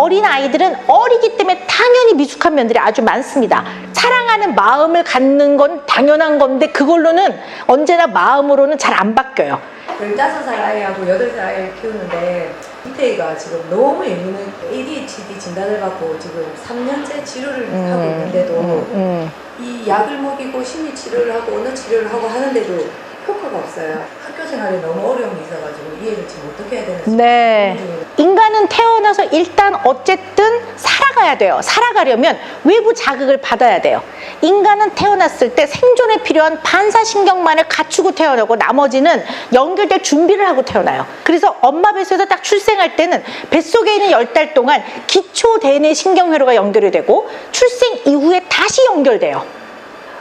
어린 아이들은 어리기 때문에 당연히 미숙한 면들이 아주 많습니다. 사랑하는 마음을 갖는 건 당연한 건데 그걸로는 언제나 마음으로는 잘 안 바뀌어요. 15살 아이하고 8살 아이를 키우는데 이태희가 지금 너무 예민해 ADHD 진단을 받고 지금 3년째 치료를 하고 있는데도 음. 이 약을 먹이고 심리 치료를 하고 언어 치료를 하고 하는데도 효과가 없어요. 학교 생활에 너무 어려움이 있어가지고 이 애를 지금 어떻게 해야 되는지 네. 고민 중이에요. 인간은 태어나서 일단 어쨌든 살아가야 돼요. 살아가려면 외부 자극을 받아야 돼요. 인간은 태어났을 때 생존에 필요한 반사신경만을 갖추고 태어나고 나머지는 연결될 준비를 하고 태어나요. 그래서 엄마 뱃속에서 딱 출생할 때는 뱃속에 있는 열 달 동안 기초 대뇌 신경회로가 연결이 되고 출생 이후에 다시 연결돼요.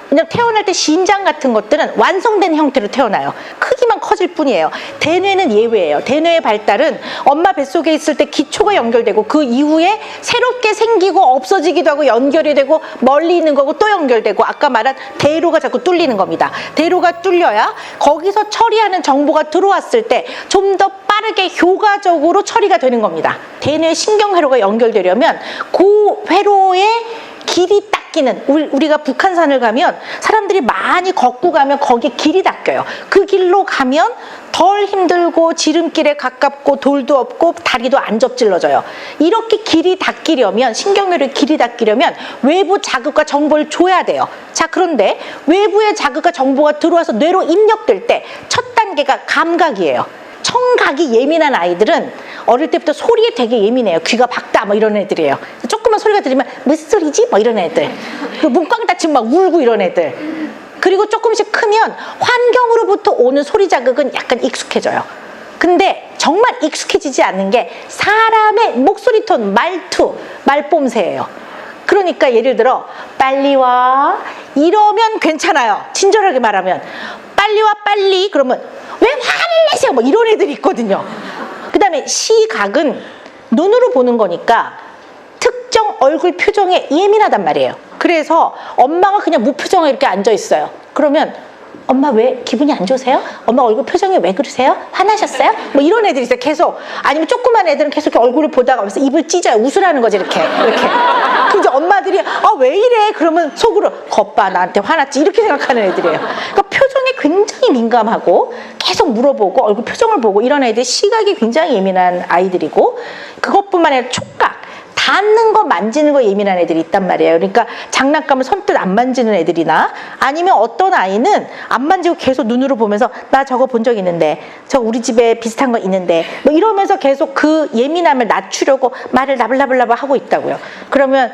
왜냐면 태어날 때 심장 같은 것들은 완성된 형태로 태어나요. 크기만 커질 뿐이에요. 대뇌는 예외예요. 대뇌의 발달은 엄마 뱃속에 있을 때 기초가 연결되고 그 이후에 새롭게 생기고 없어지기도 하고 연결이 되고 멀리 있는 거고 또 연결되고 아까 말한 대로가 자꾸 뚫리는 겁니다. 대로가 뚫려야 거기서 처리하는 정보가 들어왔을 때 좀 더 빠르게 효과적으로 처리가 되는 겁니다. 대뇌 신경회로가 연결되려면 그 회로의 길이 닦이는 우리- 우리가 북한산을 가면 사람들이 많이 걷고 가면 거기 길이 닦여요. 그 길로 가면 덜 힘들고 지름길에 가깝고 돌도 없고 다리도 안 접질러져요. 이렇게 길이 닦이려면 신경회로의 길이 닦이려면 외부 자극과 정보를 줘야 돼요. 자 그런데 외부의 자극과 정보가 들어와서 뇌로 입력될 때 첫 단계가 감각이에요. 청각이 예민한 아이들은 어릴 때부터 소리에 되게 예민해요. 귀가 박다 뭐 이런 애들이에요. 조금만 소리가 들리면 무슨 소리지? 뭐 이런 애들. 그 문광 닫히면 막 울고 이런 애들. 그리고 조금씩 크면 환경으로부터 오는 소리 자극은 약간 익숙해져요. 근데 정말 익숙해지지 않는 게 사람의 목소리 톤, 말투, 말뽐새예요. 그러니까 예를 들어 빨리 와 이러면 괜찮아요. 친절하게 말하면 빨리 와 빨리 그러면 왜 화를 내세요? 뭐 이런 애들이 있거든요. 그다음에 시각은 눈으로 보는 거니까 특정 얼굴 표정에 예민하단 말이에요. 그래서 엄마가 그냥 무표정에 이렇게 앉아 있어요. 그러면 엄마 왜 기분이 안 좋으세요? 엄마 얼굴 표정이 왜 그러세요? 화나셨어요? 뭐 이런 애들이 있어요. 계속 아니면 조그만 애들은 계속 이렇게 얼굴을 보다가 하면서 입을 찢어요. 웃으라는 거지 이렇게 이렇게. 그 이제 엄마들이 아왜 이래? 그러면 속으로 겉봐 나한테 화났지 이렇게 생각하는 애들이에요. 그러니까 표정에 굉장히 민감하고 계속 물어보고 얼굴 표정을 보고 이런 애들 시각이 굉장히 예민한 아이들이고 그것뿐만 아니라 촉각. 닿는 거 만지는 거 예민한 애들이 있단 말이에요. 그러니까 장난감을 선뜻 안 만지는 애들이나 아니면 어떤 아이는 안 만지고 계속 눈으로 보면서 나 저거 본 적 있는데 저 우리 집에 비슷한 거 있는데 뭐 이러면서 계속 그 예민함을 낮추려고 말을 나불나불나불 하고 있다고요. 그러면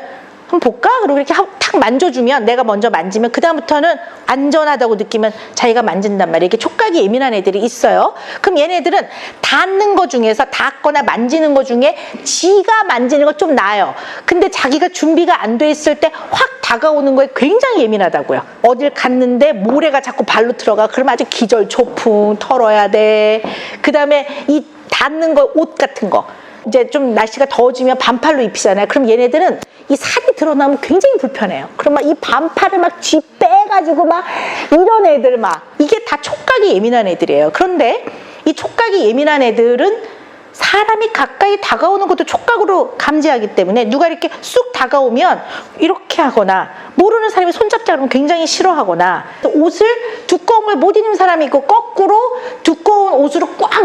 한번 볼까? 그리고 이렇게 하- 탁 만져주면 내가 먼저 만지면 그 다음부터는 안전하다고 느끼면 자기가 만진단 말이에요. 이렇게 촉각이 예민한 애들이 있어요. 그럼 얘네들은 닿는 거 중에서 닿거나 만지는 거 중에 지가 만지는 거 좀 나아요. 근데 자기가 준비가 안 돼 있을 때 확 다가오는 거에 굉장히 예민하다고요. 어딜 갔는데 모래가 자꾸 발로 들어가. 그럼 아주 기절 초풍 털어야 돼. 그 다음에 이 닿는 거 옷 같은 거. 이제 좀 날씨가 더워지면 반팔로 입히잖아요. 그럼 얘네들은 이 살이 드러나면 굉장히 불편해요. 막이 반팔을 막 쥐 빼가지고 막 이런 애들 막 이게 다 촉각이 예민한 애들이에요. 그런데 이 촉각이 예민한 애들은 사람이 가까이 다가오는 것도 촉각으로 감지하기 때문에 누가 이렇게 쑥 다가오면 이렇게 하거나 모르는 사람이 손잡자 그러면 굉장히 싫어하거나 옷을 두꺼운 걸 못 입는 사람이 있고 거꾸로 두꺼운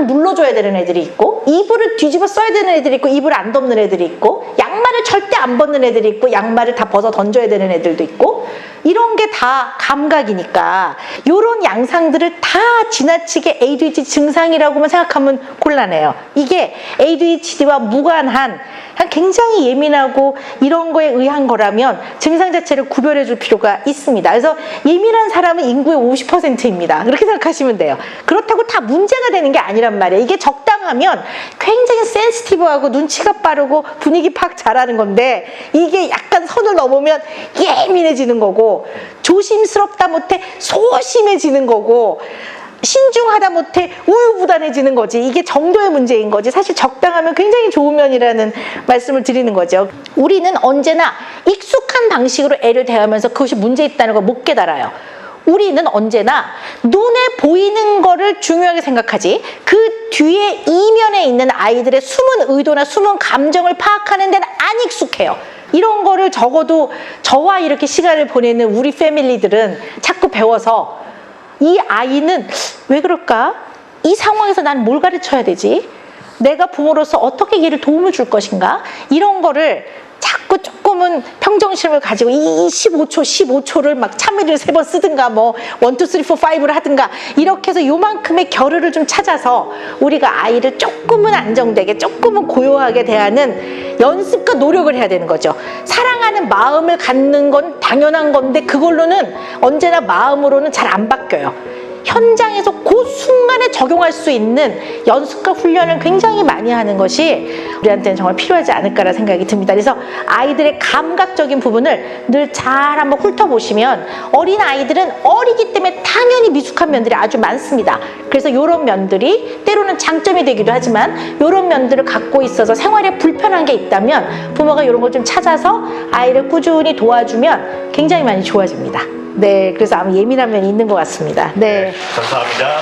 눌러줘야 되는 애들이 있고 이불을 뒤집어 써야 되는 애들이 있고 이불을 안 덮는 애들이 있고 양말을 절대 안 벗는 애들이 있고 양말을 다 벗어 던져야 되는 애들도 있고 이런 게 다 감각이니까 이런 양상들을 다 지나치게 ADHD 증상이라고만 생각하면 곤란해요. 이게 ADHD와 무관한 한 굉장히 예민하고 이런 거에 의한 거라면 증상 자체를 구별해 줄 필요가 있습니다. 그래서 예민한 사람은 인구의 50%입니다. 그렇게 생각하시면 돼요. 그렇다고 다 문제가 되는 게 아니란 말이에요. 이게 적당하면 굉장히 센시티브하고 눈치가 빠르고 분위기 파악 잘하는 건데 이게 약간 선을 넘으면 예민해지는 거고 조심스럽다 못해 소심해지는 거고 신중하다 못해 우유부단해지는 거지. 이게 정도의 문제인 거지. 사실 적당하면 굉장히 좋은 면이라는 말씀을 드리는 거죠. 우리는 언제나 익숙한 방식으로 애를 대하면서 그것이 문제 있다는 걸 못 깨달아요. 우리는 언제나 눈에 보이는 거를 중요하게 생각하지 그 뒤에 이면에 있는 아이들의 숨은 의도나 숨은 감정을 파악하는 데는 안 익숙해요. 이런 거를 적어도 저와 이렇게 시간을 보내는 우리 패밀리들은 자꾸 배워서 이 아이는 왜 그럴까? 이 상황에서 난 뭘 가르쳐야 되지? 내가 부모로서 어떻게 얘를 도움을 줄 것인가? 이런 거를 자꾸 조금은 평정심을 가지고 이 15초, 15초를 막 참이를 세 번 쓰든가 뭐 1, 2, 3, 4, 5를 하든가 이렇게 해서 요만큼의 결의를 좀 찾아서 우리가 아이를 조금은 안정되게 조금은 고요하게 대하는 연습과 노력을 해야 되는 거죠. 사랑하는 마음을 갖는 건 당연한 건데 그걸로는 언제나 마음으로는 잘 안 바뀌어요. 현장에서 그 순간에 적용할 수 있는 연습과 훈련을 굉장히 많이 하는 것이 우리한테는 정말 필요하지 않을까라 생각이 듭니다. 그래서 아이들의 감각적인 부분을 늘 잘 한번 훑어보시면 어린 아이들은 어리기 때문에 당연히 미숙한 면들이 아주 많습니다. 그래서 이런 면들이 때로는 장점이 되기도 하지만 이런 면들을 갖고 있어서 생활에 불편한 게 있다면 부모가 이런 걸 좀 찾아서 아이를 꾸준히 도와주면 굉장히 많이 좋아집니다. 네, 그래서 아마 예민한 면이 있는 것 같습니다. 네. 감사합니다.